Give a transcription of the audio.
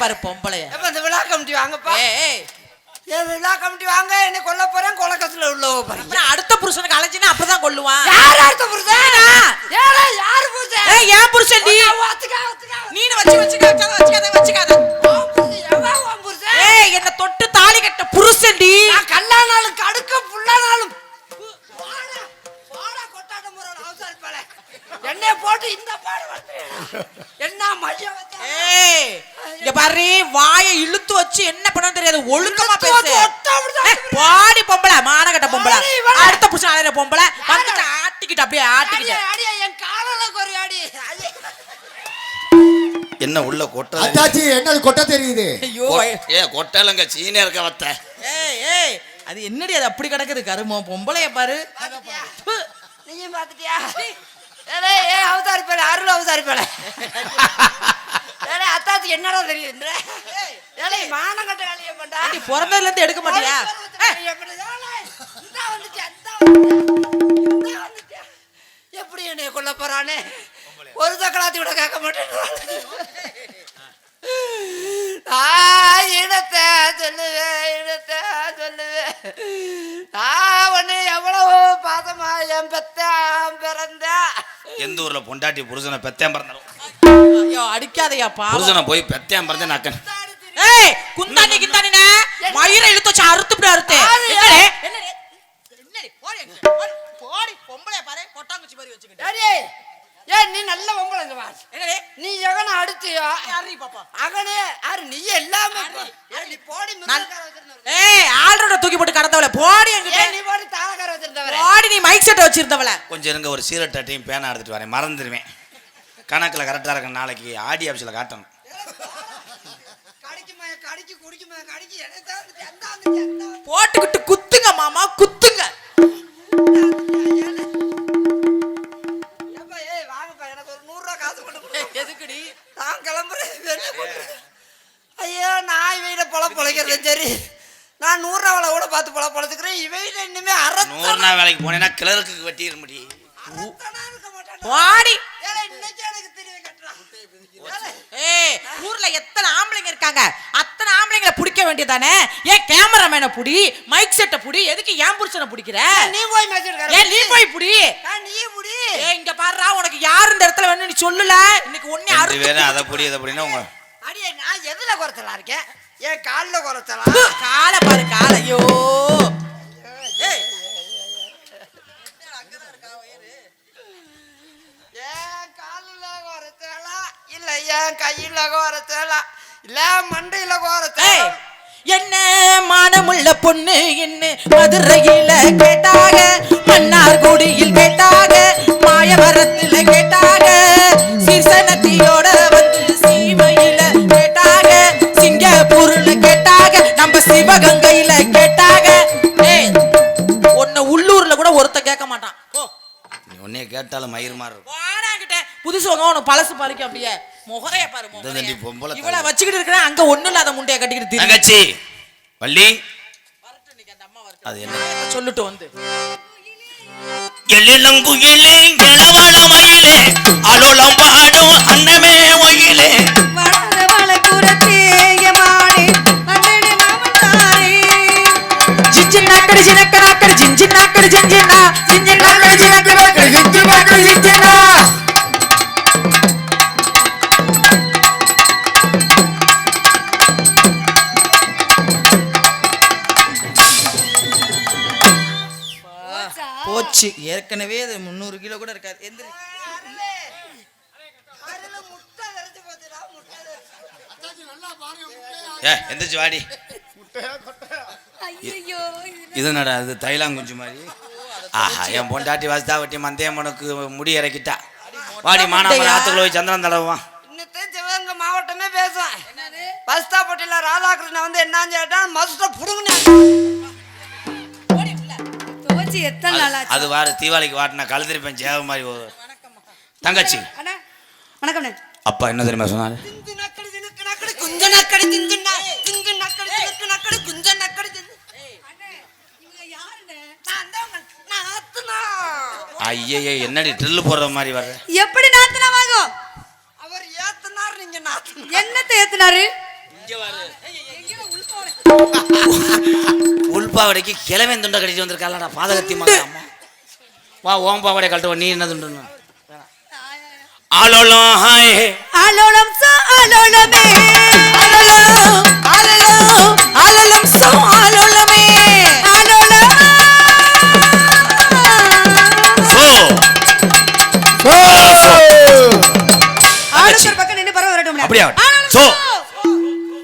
பாரு பொம்பளைய. இந்த விழா கமிட்டி வாங்கப்பா? ஏய், ஏன் விழா கமிட்டி வாங்க என்ன கொல்ல போறேன் கொலக்கத்துல உள்ள அப்புறம் அடுத்த புருஷனுக்கு அலைஞ்சினா அப்படிதான் கொல்லுவான். யார் அடுத்த புருஷன்? ஏடா. யாரு புருஷன்? ஏன் புருஷன் பாரு வாயை இழுத்து வச்சு என்ன பண்ண தெரியாது. ஒழுக்கமா பேசு. ஏய், பாடி பொம்பளை மானகட்ட பொம்பளை. அடுத்த புருஷன் அலையிற பொம்பளை. வந்துட்டு ஆட்டிக்கிட்டு அப்படியே ஆட்டிக்கிட்டு. அடியே, என் காலால கொறி அடி. என்ன உள்ள கொட்டை அத்தாச்சி என்னது கொட்ட தெரியுது? ஐயோ ஏ கொட்டலங்க சீனே இருக்க வத்த. ஏய் ஏய் அது என்னடி அது அப்படி கிடக்குது? கருமம் பொம்பளைய பாரு. நீயும் பாத்துட்டியா? ஏலே, ஏ அவதாரி பேல, அருள் அவதாரி பேல. அத்தாத்துக்கு என்னடா தெரியுதுன்ற? ஏலே, மானங்கெட்ட வேலையை பண்றா. ஏண்டி, பிறந்ததுல இருந்து எடுக்க மாட்டியா. எப்படி என்னைய கொல்ல போறானே? ஒரு தக்கலாத்தி கூட கேட்க மாட்டேன். நான் இனத்தை சொல்லுவேன் இனத்தை சொல்லுவேன் நான் உன்னை எவ்வளவு பாதமா என் பெத்தான் பிறந்த. எந்த ஊர்ல பொண்டாட்டி புருஷனை பெத்தேன் பிறந்தாலும். ஐயோ அடிக்காதயா பாவம். புருஷனை போய் பெத்தேன் பிறந்தேன் நக்கன் ஏய் குந்தாணி கிந்தாணினே மயிரை இழுத்து வச்சு அறுத்து. யாரு? என்னடே? என்னடே? என்னடி? போடி அங்க, போடி, போடி பொம்பளைய பாரு கொட்டாங்குச்சி மாதிரி வச்சுக்கிட்டு. ஏய் ஏன் நீ நல்ல பொம்பளைங்க வா என்னடே? நீ எவனை அடிச்சியோ யாரி பாப்பா? அகனே யாரு நீ எல்லாமே யாரு? ஏய், நீ போடி வச்சிருந்தவர ஏய் ஆல்ரோட தூக்கி போட்டு கடந்தவள போடி என்கிட்ட. ஏய், நீ போடி தாளக்கார வச்சிருந்தவர போடி நீ மைக் செட் வச்சிருந்தவள. கொஞ்சம் இருங்க ஒரு சீரட்டாட்டையும் பேனா எடுத்துட்டு வரேன் மறந்துடுவேன் கணக்கில் கரெக்டாக இருக்க நாளைக்கு ஆடி ஆஃபீஸில் காட்டணும். கடிக்குமா கடிக்கு குடிக்குமா கடிக்கு. என்ன தான் வந்துச்சு அந்த வந்துச்சு அந்த வந்துச்சு. போட்டுக்கிட்டு குத்துங்க மாமா குத்துங்க. ஏப்பா, ஏய், வாங்கப்பா, எனக்கு ஒரு நூறு ரூபா காசு கொண்டு கொடு. எதுக்குடி? நான் கிளம்புறேன். ஐயோ நான் இவையில பொழ பொழைக்கிறதும் சரி. நான் நூறு ரூபாவில கூட பார்த்து பொழ பொழைச்சுக்கிறேன். இவையில இன்னுமே அரத்தனா நூறு நாள் வேலைக்கு போனேன்னா கிளருக்கு வெட்டிட முடியும் இருக்க மாட்டானா? போடி ஏலே, இன்னைக்கு எனக்கு திரும்பி கட்டுறான். ஏலே, ஏய் ஊர்ல எத்தனை ஆம்பளைங்க இருக்காங்க? அத்தனை ஆம்பளைங்களை பிடிக்க வேண்டியதானே ஏன் கேமராமேனை புடி மைக் செட்டை புடி எதுக்கு ஏன் புருஷனை பிடிக்கிற? நீ போய் ஏன் நீ போய் புடி. நீ முடி ஏய் இங்க பாருடா உனக்கு யார் இந்த இடத்துல வேணும் நீ சொல்லல. இன்னைக்கு ஒன்னே ரெண்டு அறுத்து பேரும் அதை பொடி அதை பொடினா உங்க அடியே நான் எதுல குறைச்சலா இருக்கேன்? என் காலில் குறைச்சலா? காலை பாரு காலை ஐயோ ஏய் என் காலில் குறைச்சலா இல்ல என் கையில குறைச்சலா இல்ல மண்டையில கோரத்தை என்ன மானமுள்ள பொண்ணு என்ன மதுரையில கேட்டாக? மன்னார்குடியில் கேட்டாக? மாயவரத்துல கேட்டாக? சிசனத்தியோட வந்து சீமையில கேட்டாக? சிங்கப்பூர்ல கேட்டாக? நம்ம சிவகங்கையில கேட்டாக? ஒன்னு உள்ளூர்ல கூட ஒருத்தன் கேட்க மாட்டான். உன்னைய கேட்டாலும் மயிர் மாதிரி இருக்கும் வாடாங்கிட்ட. புதுசு உங்க உனக்கு பழசு பறிக்கும் அப்படியே. முகரைய பாரு முகரைய. பொம்பளை இவள வச்சுக்கிட்டு இருக்கிறேன் அங்க ஒண்ணும் இல்லாத முண்டைய கட்டிக்கிட்டு தங்கச்சி வள்ளி. அது என்ன? சொல்லிட்டு வந்து. எழிலங்குயிலே இளவள மயிலே அலுளம் பாடும் அன்னமே ஒயிலே வளர வளக்குறத்தேயமானே மன்னனே போச்சு ஏற்கனவே அது முந்நூறு கிலோ கூட இருக்காது. எந்திரி. அருளே. அருளே, முட்டை வெறுத்து போச்சுடா, முட்டை வெறுத்து. ஏ எந்திரிச்சு வாடி. இது என்னடா இது தைலாங்குஞ்சு மாதிரி? ஆஹா என் பொண்டாட்டி வசதா வட்டி மந்தையம்மனுக்கு முடி இறக்கிட்டா. வாடி மானாமரம் ஆத்துக்குள்ள போய் சந்திரன் தடவான் சிவகங்கை மாவட்டமே பேசும் பஸ்தாப்பட்டியில ராதாகிருஷ்ணன் வந்து என்னன்னு கேட்டா மஸ்ட புடுங்கினாங்க. துவச்சி எத்தனை நாள் ஆச்சு அது வாரு தீபாவளிக்கு வாட்டின கழுதிருப்பேன் சேவ மாதிரி ஒரு- தங்கச்சி. அண்ணா வணக்கம்ண்ணே அப்பா என்ன தெரியுமா சொன்னாரு. ஐயே என்னடி ட்ரில்லு போடுற மாதிரி வர்ற? எப்படி நாத்துனா வாங்கும் அவர் ஏத்துனார் நீங்க நாத்துனா என்னத்தை ஏத்துனாரு? உள்பாவடைக்கு கிழவன் துண்டை கட்டிட்டு வந்திருக்காளடா பாதகத்தி மகன். அம்மா வா ஓம் பாவடை கழட்டுவ நீ என்ன துண்டுன்னு? ஆலோலம் ஹாய். ஆலோலம் சா ஆலோலமே சோ சோ. பக்கம் நின்று பரவ வரட்டும் அப்படியா? சோ.